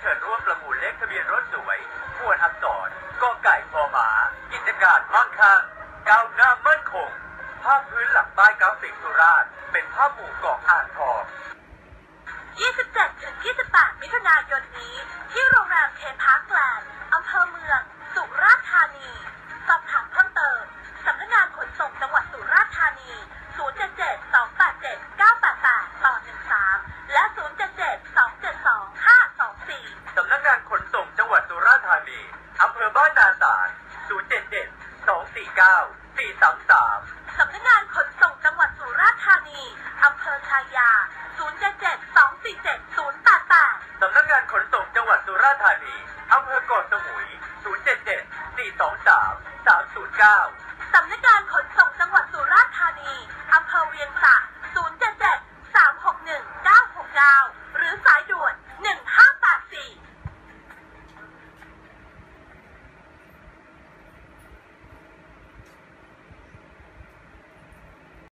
เชิญร่วมประมูลเลขทะเบียนรถสวยหมวดอักษรกอไก่พอหมา กิจการมั่งคั่งก้าวหน้ามั่นคง ภาพพื้นหลังป้ายกราฟิกสุราษฎร์เป็นภาพหมู่เกาะอ่างทอง 27 ถึง 28 มิถุนายนนี้ ที่โรงแรมเทพาร์คแลนด์อำเภอเมือง สุราษฎร์ธานี สอบถามเพิ่มเติม สำนักงานขนส่งจังหวัดสุราษฎร์ธานี 077 287 988 ต่อ 13 และ 077 272 524 สำนักงานขนส่งจังหวัดสุ ราษฎร์ธานีอำเภอบ้านนาสาร077 249 433 สำนักงานขนส่งจังหวัดสุราษฎร์ธานีอำเภอชายา 077 247 088 สำนักงานขนส่งจังหวัดสุราษฎร์ธานีอำเภอเกาะสมุย 077 423 309